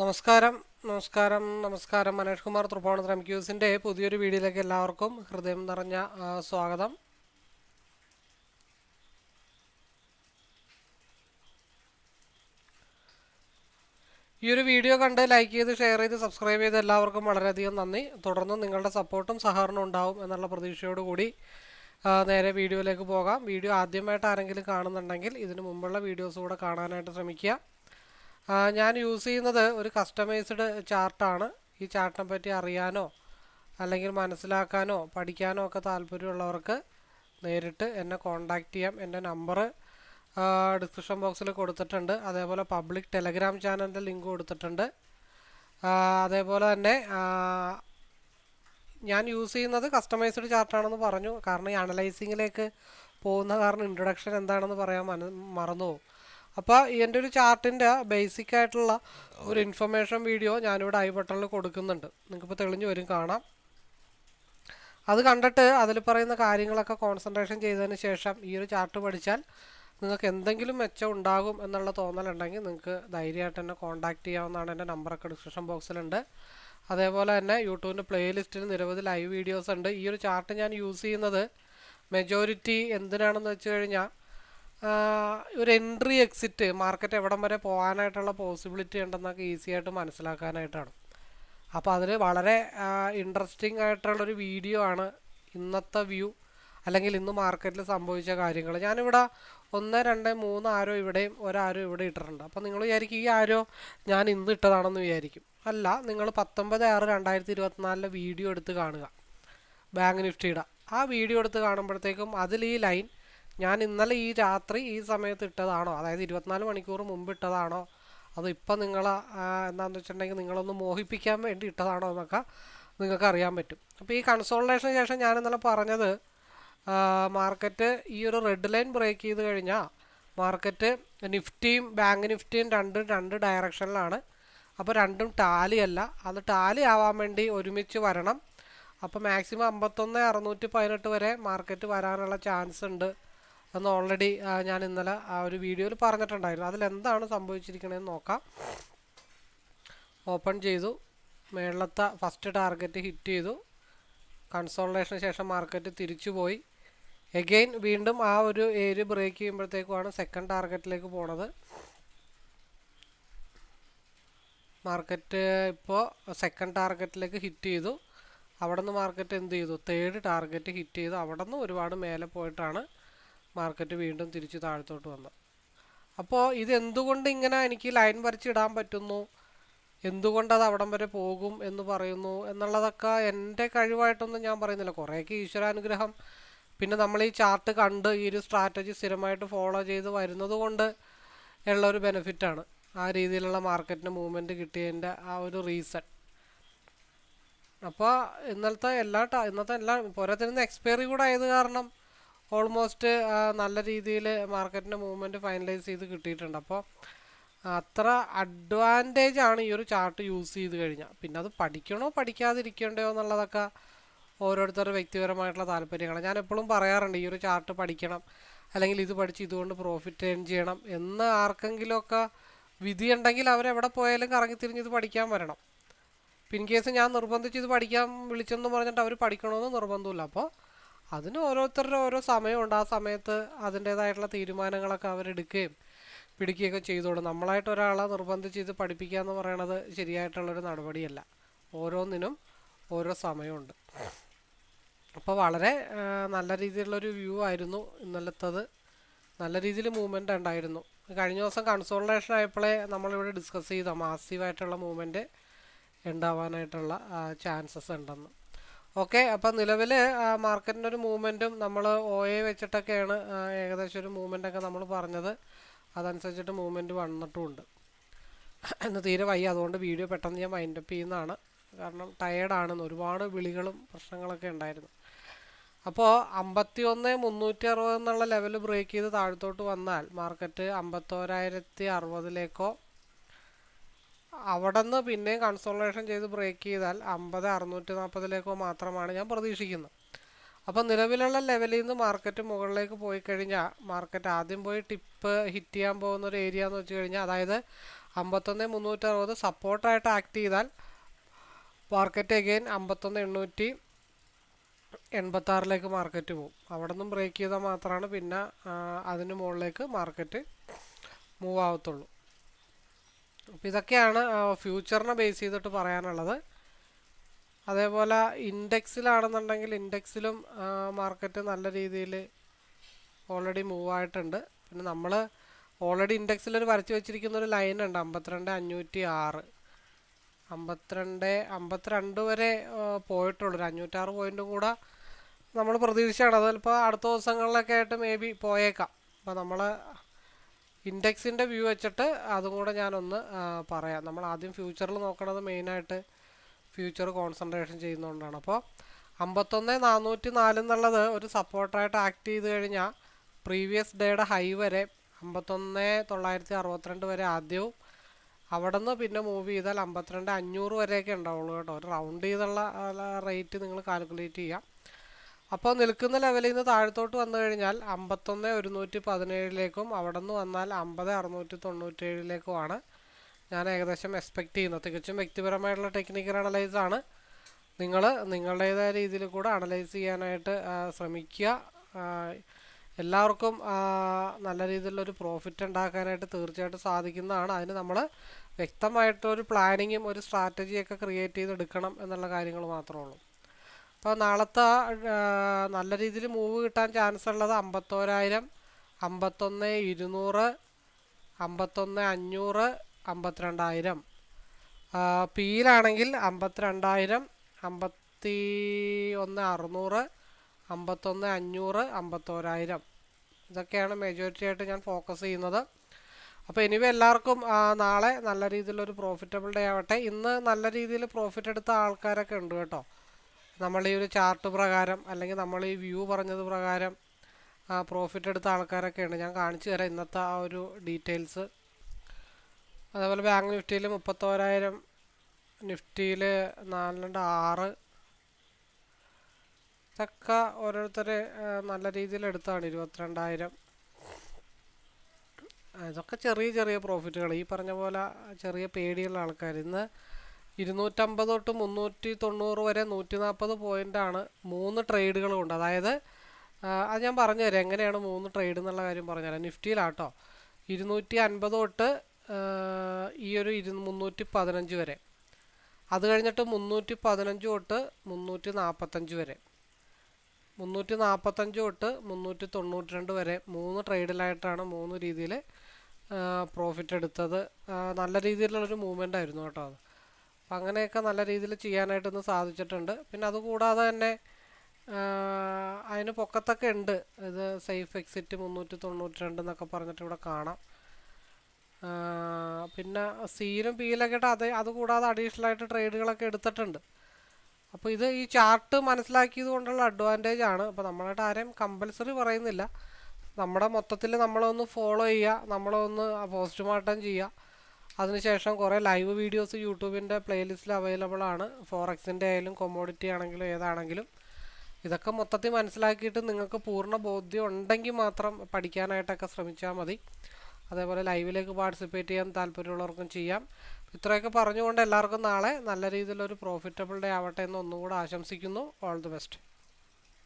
നമസ്കാരം നമസ്കാരം നമസ്കാരം. മനോജ് കുമാർ തൃപ്പോണത്തരം ക്യൂസിന്റെ പുതിയൊരു വീഡിയോയിലേക്ക് എല്ലാവർക്കും ഹൃദയം നിറഞ്ഞ സ്വാഗതം. ഈ ഒരു വീഡിയോ കണ്ട് ലൈക്ക് ചെയ്ത് ഷെയർ ചെയ്ത് സബ്സ്ക്രൈബ് ചെയ്ത് എല്ലാവർക്കും വളരെയധികം നന്ദി. തുടർന്ന് നിങ്ങളുടെ സപ്പോർട്ടും സഹകരണവും ഉണ്ടാവും എന്നുള്ള പ്രതീക്ഷയോടുകൂടി നേരെ വീഡിയോയിലേക്ക് പോകാം. വീഡിയോ ആദ്യമായിട്ട് ആരെങ്കിലും കാണുന്നുണ്ടെങ്കിൽ ഇതിനു മുമ്പുള്ള വീഡിയോസ് കൂടെ കാണാനായിട്ട് ശ്രമിക്കുക. ഞാൻ യൂസ് ചെയ്യുന്നത് ഒരു കസ്റ്റമൈസ്ഡ് ചാർട്ടാണ്. ഈ ചാർട്ടിനെ പറ്റി അറിയാനോ അല്ലെങ്കിൽ മനസ്സിലാക്കാനോ പഠിക്കാനോ ഒക്കെ താല്പര്യമുള്ളവർക്ക് നേരിട്ട് എന്നെ കോൺടാക്റ്റ് ചെയ്യാം. എന്റെ നമ്പർ ഡിസ്ക്രിപ്ഷൻ ബോക്സിൽ കൊടുത്തിട്ടുണ്ട്. അതേപോലെ പബ്ലിക് ടെലഗ്രാം ചാനലിന്റെ ലിങ്ക് കൊടുത്തിട്ടുണ്ട്. അതേപോലെ തന്നെ ഞാൻ യൂസ് ചെയ്യുന്നത് കസ്റ്റമൈസ്ഡ് ചാർട്ടാണെന്ന് പറഞ്ഞു. കാരണം ഈ അനലൈസിങ്ങിലേക്ക് പോകുന്ന കാരണം ഇൻട്രൊഡക്ഷൻ എന്താണെന്ന് പറയാൻ മറന്നു പോകും. അപ്പോൾ എന്റെ ഒരു ചാർട്ടിന്റെ ബേസിക് ആയിട്ടുള്ള ഒരു ഇൻഫർമേഷൻ വീഡിയോ ഞാനിവിടെ ഐ ബട്ടണിൽ കൊടുക്കുന്നുണ്ട്. നിങ്ങൾക്കിപ്പോൾ തെളിഞ്ഞു വരും കാണാം. അത് കണ്ടിട്ട് അതിൽ പറയുന്ന കാര്യങ്ങളൊക്കെ കോൺസെൻട്രേഷൻ ചെയ്തതിന് ശേഷം ഈ ഒരു ചാർട്ട് പഠിച്ചാൽ നിങ്ങൾക്ക് എന്തെങ്കിലും മെച്ചം ഉണ്ടാകും എന്നുള്ള തോന്നലുണ്ടെങ്കിൽ നിങ്ങൾക്ക് ധൈര്യമായിട്ട് തന്നെ കോൺടാക്റ്റ് ചെയ്യാവുന്നതാണ്. എന്റെ നമ്പറൊക്കെ ഡിസ്ക്രിപ്ഷൻ ബോക്സിലുണ്ട് അതേപോലെ തന്നെ യൂട്യൂബിന്റെ പ്ലേലിസ്റ്റിൽ നിരവധി ലൈവ് വീഡിയോസ് ഉണ്ട്. ഈ ഒരു ചാർട്ട് ഞാൻ യൂസ് ചെയ്യുന്നത് മെജോറിറ്റി എന്തിനാണെന്ന് വെച്ച് കഴിഞ്ഞാൽ ഒരു എൻട്രി എക്സിറ്റ് മാർക്കറ്റ് എവിടം വരെ പോകാനായിട്ടുള്ള പോസിബിലിറ്റി ഉണ്ടെന്നൊക്കെ ഈസി ആയിട്ട് മനസ്സിലാക്കാനായിട്ടാണ്. അപ്പോൾ അതിൽ വളരെ ഇൻട്രസ്റ്റിംഗ് ആയിട്ടുള്ളൊരു വീഡിയോ ആണ് ഇന്നത്തെ വ്യൂ അല്ലെങ്കിൽ ഇന്ന് മാർക്കറ്റിൽ സംഭവിച്ച കാര്യങ്ങൾ ഞാനിവിടെ ഒന്ന് രണ്ട് മൂന്ന് ആരോ ഇവിടെയും ഒരാരോ ഇവിടെ ഇട്ടിട്ടുണ്ട്. അപ്പോൾ നിങ്ങൾ വിചാരിക്കും ഈ ആരോ ഞാൻ ഇന്ന് ഇട്ടതാണെന്ന് വിചാരിക്കും. അല്ല നിങ്ങൾ പത്തൊമ്പത് ആറ് രണ്ടായിരത്തി ഇരുപത്തിനാലിലെ വീഡിയോ എടുത്ത് കാണുക. ബാങ്ക് നിഫ്റ്റിയുടെ ആ വീഡിയോ എടുത്ത് കാണുമ്പോഴത്തേക്കും അതിൽ ഈ ലൈൻ ഞാൻ ഇന്നലെ ഈ രാത്രി ഈ സമയത്ത് ഇട്ടതാണോ? അതായത് ഇരുപത്തിനാല് മണിക്കൂർ മുമ്പ് ഇട്ടതാണോ? അത് ഇപ്പം നിങ്ങൾ എന്താണെന്ന് വെച്ചിട്ടുണ്ടെങ്കിൽ നിങ്ങളൊന്ന് മോഹിപ്പിക്കാൻ വേണ്ടി ഇട്ടതാണോ എന്നൊക്കെ നിങ്ങൾക്ക് അറിയാൻ പറ്റും. അപ്പോൾ ഈ കൺസോൾട്ടേഷന് ശേഷം ഞാൻ ഇന്നലെ പറഞ്ഞത് മാർക്കറ്റ് ഈ ഒരു റെഡ് ലൈൻ ബ്രേക്ക് ചെയ്ത് കഴിഞ്ഞാൽ മാർക്കറ്റ് നിഫ്റ്റിയും ബാങ്ക് നിഫ്റ്റിയും രണ്ടും രണ്ട് ഡയറക്ഷനിലാണ് അപ്പോൾ രണ്ടും ടാലി അല്ല. അത് ടാലി ആവാൻ വേണ്ടി ഒരുമിച്ച് വരണം. അപ്പോൾ മാക്സിമം അമ്പത്തൊന്ന് അറുന്നൂറ്റി പതിനെട്ട് വരെ മാർക്കറ്റ് വരാനുള്ള ചാൻസ് ഉണ്ട്. എന്ന് ഓൾറെഡി ഞാൻ ഇന്നലെ ആ ഒരു വീഡിയോയിൽ പറഞ്ഞിട്ടുണ്ടായിരുന്നു. അതിലെന്താണ് സംഭവിച്ചിരിക്കണതെന്ന് നോക്കാം. ഓപ്പൺ ചെയ്തു. മേളത്തെ ഫസ്റ്റ് ടാർഗറ്റ് ഹിറ്റ് ചെയ്തു. കൺസോൾട്ടേഷന് ശേഷം മാർക്കറ്റ് തിരിച്ചു പോയി. എഗെയിൻ വീണ്ടും ആ ഒരു ഏരിയ ബ്രേക്ക് ചെയ്യുമ്പോഴത്തേക്കുമാണ് സെക്കൻഡ് ടാർഗറ്റിലേക്ക് പോണത്. മാർക്കറ്റ് ഇപ്പോൾ സെക്കൻഡ് ടാർഗറ്റിലേക്ക് ഹിറ്റ് ചെയ്തു. അവിടെ നിന്ന് മാർക്കറ്റ് എന്ത് ചെയ്തു? തേർഡ് ടാർഗറ്റ് ഹിറ്റ് ചെയ്തു. അവിടെ നിന്ന് ഒരുപാട് മേലെ പോയിട്ടാണ് മാർക്കറ്റ് വീണ്ടും തിരിച്ച് താഴത്തോട്ട് വന്നു. അപ്പോൾ ഇത് എന്തുകൊണ്ട് ഇങ്ങനെ എനിക്ക് ലൈൻ വരച്ചിടാൻ പറ്റുന്നു? എന്തുകൊണ്ട് അത് അവിടം വരെ പോകും എന്ന് പറയുന്നു? എന്നുള്ളതൊക്കെ എന്റെ കഴിവായിട്ടൊന്നും ഞാൻ പറയുന്നില്ല. കുറേയൊക്കെ ഈശ്വരാനുഗ്രഹം. പിന്നെ നമ്മൾ ഈ ചാർട്ട് കണ്ട് ഈ ഒരു സ്ട്രാറ്റജി സ്ഥിരമായിട്ട് ഫോളോ ചെയ്ത് വരുന്നത് കൊണ്ട് ഉള്ള ഒരു ബെനിഫിറ്റാണ് ആ രീതിയിലുള്ള മാർക്കറ്റിന് മൂവ്മെന്റ് കിട്ടിയതിന്റെ ആ ഒരു റീസൺ അപ്പോൾ ഇന്നലത്തെ എല്ലാ ഇന്നത്തെ എല്ലാ പോരാത്തിന് എക്സ്പയറി കൂടെ ആയത് കാരണം ഓൾമോസ്റ്റ് നല്ല രീതിയിൽ മാർക്കറ്റിന്റെ മൂവ്മെന്റ് ഫൈനലൈസ് ചെയ്ത് കിട്ടിയിട്ടുണ്ട്. അപ്പോൾ അത്ര അഡ്വാന്റേജ് ആണ് ഈ ഒരു ചാർട്ട് യൂസ് ചെയ്ത് കഴിഞ്ഞാൽ പിന്നെ അത് പഠിക്കണോ പഠിക്കാതിരിക്കണ്ടോ എന്നുള്ളതൊക്കെ ഓരോരുത്തരുടെ വ്യക്തിപരമായിട്ടുള്ള താല്പര്യങ്ങളാണ്. ഞാൻ എപ്പോഴും പറയാറുണ്ട് ഈ ഒരു ചാർട്ട് പഠിക്കണം അല്ലെങ്കിൽ ഇത് പഠിച്ച് ഇതുകൊണ്ട് പ്രോഫിറ്റ് ഏൺ ചെയ്യണം എന്ന് ആർക്കെങ്കിലുമൊക്കെ വിധിയുണ്ടെങ്കിൽ അവരെവിടെ പോയാലും കറങ്ങി കറങ്ങിത്തിരിഞ്ഞ് ഇത് പഠിക്കാൻ വരണം. പിൻ കേസ് ഞാൻ നിർബന്ധിച്ച് ഇത് പഠിക്കാൻ വിളിച്ചെന്ന് പറഞ്ഞിട്ട് അവർ പഠിക്കണമെന്ന് നിർബന്ധമില്ല അപ്പോൾ അതിന് ഓരോരുത്തരുടെ ഓരോ സമയമുണ്ട്. ആ സമയത്ത് അതിന്റേതായിട്ടുള്ള തീരുമാനങ്ങളൊക്കെ അവരെടുക്കുകയും പിടിക്കുകയൊക്കെ ചെയ്തോളൂ. നമ്മളായിട്ട് ഒരാളെ നിർബന്ധിച്ച് ഇത് പഠിപ്പിക്കുക എന്ന് പറയണത് ശരിയായിട്ടുള്ളൊരു നടപടിയല്ല. ഓരോന്നിനും ഓരോ സമയമുണ്ട്. അപ്പോൾ വളരെ നല്ല രീതിയിലുള്ളൊരു വ്യൂ ആയിരുന്നു ഇന്നലത്തത്. നല്ല രീതിയിൽ മൂവ്മെന്റ് ഉണ്ടായിരുന്നു. കഴിഞ്ഞ ദിവസം കൺസോൾട്ടേഷൻ ആയപ്പോഴേ നമ്മളിവിടെ ഡിസ്കസ് ചെയ്ത മാസീവായിട്ടുള്ള മൂവ്മെന്റ് ഉണ്ടാവാനായിട്ടുള്ള ചാൻസസ് ഉണ്ടെന്ന്. ഓക്കെ അപ്പം നിലവിൽ മാർക്കറ്റിന്റെ ഒരു മൂവ്മെന്റും നമ്മൾ ഒ എ വെച്ചിട്ടൊക്കെയാണ് ഏകദേശം ഒരു മൂവ്മെന്റ് ഒക്കെ നമ്മൾ പറഞ്ഞത്. അതനുസരിച്ചിട്ട് മൂവ്മെന്റ് വന്നിട്ടുമുണ്ട് എന്ന് തീരെ വയ്യ അതുകൊണ്ട് വീഡിയോ പെട്ടെന്ന് ഞാൻ മൈൻഡപ്പ് ചെയ്യുന്നതാണ്. കാരണം ടയേർഡാണെന്ന് ഒരുപാട് വിളികളും പ്രശ്നങ്ങളൊക്കെ ഉണ്ടായിരുന്നു. അപ്പോൾ അമ്പത്തി ഒന്ന് മുന്നൂറ്റി അറുപത് എന്നുള്ള ലെവൽ ബ്രേക്ക് ചെയ്ത് താഴത്തോട്ട് വന്നാൽ മാർക്കറ്റ് അമ്പത്തോരായിരത്തി അറുപതിലേക്കോ അവിടെ നിന്ന് പിന്നെയും കൺസോളേഷൻ ചെയ്ത് ബ്രേക്ക് ചെയ്താൽ അമ്പത് അറുന്നൂറ്റി നാൽപ്പതിലേക്കോ മാത്രമാണ് ഞാൻ പ്രതീക്ഷിക്കുന്നത്. അപ്പോൾ നിലവിലുള്ള ലെവലിൽ നിന്ന് മാർക്കറ്റ് മുകളിലേക്ക് പോയി കഴിഞ്ഞാൽ മാർക്കറ്റ് ആദ്യം പോയി ടിപ്പ് ഹിറ്റ് ചെയ്യാൻ പോകുന്ന ഒരു ഏരിയ എന്ന് വെച്ച് കഴിഞ്ഞാൽ അതായത് അമ്പത്തൊന്ന് മുന്നൂറ്റി അറുപത് സപ്പോർട്ടായിട്ട് ആക്ട് ചെയ്താൽ മാർക്കറ്റ് അഗെയിൻ അമ്പത്തൊന്ന് എണ്ണൂറ്റി എൺപത്താറിലേക്ക് മാർക്കറ്റ് പോകും അവിടെ നിന്നും ബ്രേക്ക് ചെയ്താൽ മാത്രമാണ് പിന്നെ അതിന് മുകളിലേക്ക് മാർക്കറ്റ് മൂവ് ആവത്തുള്ളൂ. അപ്പോൾ ഇതൊക്കെയാണ് ഫ്യൂച്ചറിനെ ബേസ് ചെയ്തിട്ട് പറയാനുള്ളത്. അതേപോലെ ഇൻഡെക്സിലാണെന്നുണ്ടെങ്കിൽ ഇൻഡെക്സിലും മാർക്കറ്റ് നല്ല രീതിയിൽ ഓൾറെഡി മൂവ് ആയിട്ടുണ്ട്. പിന്നെ നമ്മൾ ഓൾറെഡി ഇൻഡെക്സിൽ ഒരു വരച്ച് വെച്ചിരിക്കുന്ന ഒരു ലൈൻ ഉണ്ട് അമ്പത്തിരണ്ട് അഞ്ഞൂറ്റി ആറ് അമ്പത്തിരണ്ട് അമ്പത്തിരണ്ട് വരെ പോയിട്ടുള്ളൂ. ഒരു അഞ്ഞൂറ്റാറ് പോയിന്റും കൂടെ നമ്മൾ പ്രതീക്ഷിച്ചാണ്. അത് ചിലപ്പോൾ അടുത്ത ദിവസങ്ങളിലൊക്കെ ആയിട്ട് മേ ബി പോയേക്കാം. അപ്പോൾ നമ്മൾ ഇൻഡെക്സിന്റെ വ്യൂ വെച്ചിട്ട് അതും കൂടെ ഞാനൊന്ന് പറയാം. നമ്മൾ ആദ്യം ഫ്യൂച്ചറിൽ നോക്കണത് മെയിനായിട്ട് ഫ്യൂച്ചർ കോൺസെൻട്രേഷൻ ചെയ്യുന്നതുകൊണ്ടാണ് അപ്പോൾ അമ്പത്തൊന്ന് നാനൂറ്റി നാല് എന്നുള്ളത് ഒരു സപ്പോർട്ടായിട്ട് ആക്ട് ചെയ്ത് കഴിഞ്ഞാൽ പ്രീവിയസ് ഡേയുടെ ഹൈ വരെ അമ്പത്തൊന്ന് തൊള്ളായിരത്തി അറുപത്തിരണ്ട് വരെ ആദ്യവും അവിടെ നിന്ന് പിന്നെ മൂവ് ചെയ്താൽ അമ്പത്തിരണ്ട് അഞ്ഞൂറ് വരെയൊക്കെ ഉണ്ടാവുള്ളൂ കേട്ടോ. ഒരു റൗണ്ട് ചെയ്തുള്ള റേറ്റ് നിങ്ങൾ കാൽക്കുലേറ്റ് ചെയ്യാം. അപ്പോൾ നിൽക്കുന്ന ലെവലിൽ നിന്ന് താഴത്തോട്ട് വന്നു കഴിഞ്ഞാൽ അമ്പത്തൊന്ന് ഒരുന്നൂറ്റി പതിനേഴിലേക്കും അവിടെ നിന്ന് വന്നാൽ അമ്പത് അറുന്നൂറ്റി തൊണ്ണൂറ്റേഴിലേക്കുമാണ് ഞാൻ ഏകദേശം എക്സ്പെക്റ്റ് ചെയ്യുന്നത്. തികച്ചും വ്യക്തിപരമായിട്ടുള്ള ടെക്നിക്കൽ അനലൈസ് ആണ്. നിങ്ങൾ നിങ്ങളുടേതായ രീതിയിൽ കൂടെ അനലൈസ് ചെയ്യാനായിട്ട് ശ്രമിക്കുക. എല്ലാവർക്കും നല്ല രീതിയിലുള്ളൊരു പ്രോഫിറ്റ് ഉണ്ടാക്കാനായിട്ട് തീർച്ചയായിട്ടും സാധിക്കുന്നതാണ്. അതിന് നമ്മൾ വ്യക്തമായിട്ടൊരു പ്ലാനിങ്ങും ഒരു സ്ട്രാറ്റജിയൊക്കെ ക്രിയേറ്റ് ചെയ്തെടുക്കണം എന്നുള്ള കാര്യങ്ങൾ മാത്രമേ ഉള്ളൂ. അപ്പോൾ നാളത്തെ നല്ല രീതിയിൽ മൂവ് കിട്ടാൻ ചാൻസ് ഉള്ളത് അമ്പത്തോരായിരം അമ്പത്തൊന്ന് ഇരുന്നൂറ് അമ്പത്തൊന്ന് അഞ്ഞൂറ് അമ്പത്തിരണ്ടായിരം. പിയിലാണെങ്കിൽ അമ്പത്തിരണ്ടായിരം അമ്പത്തി ഒന്ന് അറുന്നൂറ് അമ്പത്തൊന്ന് അഞ്ഞൂറ് അമ്പത്തോരായിരം. ഇതൊക്കെയാണ് മെജോറിറ്റി ആയിട്ട് ഞാൻ ഫോക്കസ് ചെയ്യുന്നത്. അപ്പോൾ എനിവേ എല്ലാവർക്കും നാളെ നല്ല രീതിയിലൊരു പ്രോഫിറ്റബിൾ ഡേ ആവട്ടെ. ഇന്ന് നല്ല രീതിയിൽ പ്രോഫിറ്റ് എടുത്ത ആൾക്കാരൊക്കെ ഉണ്ട് കേട്ടോ. നമ്മൾ ഈ ഒരു ചാർട്ട് പ്രകാരം അല്ലെങ്കിൽ നമ്മൾ ഈ വ്യൂ പറഞ്ഞത് പ്രകാരം പ്രോഫിറ്റ് എടുത്ത ആൾക്കാരൊക്കെ ഉണ്ട് ഞാൻ കാണിച്ചു തരാം ഇന്നത്തെ ആ ഒരു ഡീറ്റെയിൽസ് അതേപോലെ ബാങ്ക് നിഫ്റ്റിയിൽ മുപ്പത്തോരായിരം നിഫ്റ്റിയിൽ നാല് രണ്ട് ആറ്. ഇതൊക്കെ ഓരോരുത്തർ നല്ല രീതിയിൽ എടുത്താണ്. ഇരുപത്തിരണ്ടായിരം. ഇതൊക്കെ ചെറിയ ചെറിയ പ്രോഫിറ്റുകൾ ഈ പറഞ്ഞ പോലെ ചെറിയ പേടിയുള്ള ആൾക്കാർ ഇന്ന് ഇരുന്നൂറ്റമ്പത് തൊട്ട് മുന്നൂറ്റി തൊണ്ണൂറ് വരെ നൂറ്റി നാൽപ്പത് പോയിന്റാണ് മൂന്ന് ട്രേഡുകൾ ഉണ്ട്. അതായത് അത് ഞാൻ പറഞ്ഞുതരാം എങ്ങനെയാണ് മൂന്ന് ട്രേഡ് എന്നുള്ള കാര്യം പറഞ്ഞുതരാം നിഫ്റ്റിയിലാട്ടോ. ഇരുന്നൂറ്റി അൻപത് തൊട്ട് ഈ ഒരു ഇരു മുന്നൂറ്റി പതിനഞ്ച് വരെ. അത് കഴിഞ്ഞിട്ട് മുന്നൂറ്റി പതിനഞ്ച് തൊട്ട് മുന്നൂറ്റി നാൽപ്പത്തഞ്ച് വരെ. മുന്നൂറ്റി നാൽപ്പത്തഞ്ച് തൊട്ട് മുന്നൂറ്റി തൊണ്ണൂറ്റി രണ്ട് വരെ മൂന്ന് ട്രേഡിലായിട്ടാണ് മൂന്ന് രീതിയിൽ പ്രോഫിറ്റ് എടുത്തത്. നല്ല രീതിയിലുള്ളൊരു മൂവ്മെന്റ് ആയിരുന്നു കേട്ടോ അത്. അപ്പം അങ്ങനെയൊക്കെ നല്ല രീതിയിൽ ചെയ്യാനായിട്ടൊന്ന് സാധിച്ചിട്ടുണ്ട്. പിന്നെ അതുകൂടാതെ തന്നെ അതിന് പൊക്കത്തൊക്കെ ഉണ്ട്. ഇത് സേഫ് എക്സിറ്റ് മുന്നൂറ്റി തൊണ്ണൂറ്റി രണ്ട് എന്നൊക്കെ പറഞ്ഞിട്ട് ഇവിടെ കാണാം. പിന്നെ സീലും പീലൊക്കെ ഇട്ട് അത് അതുകൂടാതെ അഡീഷണൽ ആയിട്ട് ട്രേഡുകളൊക്കെ എടുത്തിട്ടുണ്ട്. അപ്പോൾ ഇത് ഈ ചാർട്ട് മനസ്സിലാക്കിയത് കൊണ്ടുള്ള അഡ്വാന്റേജ് ആണ്. അപ്പോൾ നമ്മളായിട്ട് ആരെയും കമ്പൽസറി പറയുന്നില്ല. നമ്മുടെ മൊത്തത്തിൽ നമ്മളൊന്ന് ഫോളോ ചെയ്യുക. നമ്മളൊന്ന് പോസ്റ്റ്മോർട്ടം ചെയ്യുക. അതിനുശേഷം കുറേ ലൈവ് വീഡിയോസ് യൂട്യൂബിന്റെ പ്ലേലിസ്റ്റിൽ അവൈലബിൾ ആണ്. ഫോറക്സിന്റെ ആയാലും കൊമോഡിറ്റി ആണെങ്കിലും ഏതാണെങ്കിലും. ഇതൊക്കെ മൊത്തത്തിൽ മനസ്സിലാക്കിയിട്ട് നിങ്ങൾക്ക് പൂർണ ബോധ്യം ഉണ്ടെങ്കിൽ മാത്രം പഠിക്കാനായിട്ടൊക്കെ ശ്രമിച്ചാൽ മതി. അതേപോലെ ലൈവിലേക്ക് പാർട്ടിസിപ്പേറ്റ് ചെയ്യാൻ താല്പര്യമുള്ളവർക്കും ചെയ്യാം. ഇത്രയൊക്കെ പറഞ്ഞുകൊണ്ട് എല്ലാവർക്കും നാളെ നല്ല രീതിയിലൊരു പ്രോഫിറ്റബിൾ ഡേ ആവട്ടെ എന്ന് ഒന്നുകൂടെ ആശംസിക്കുന്നു. All the best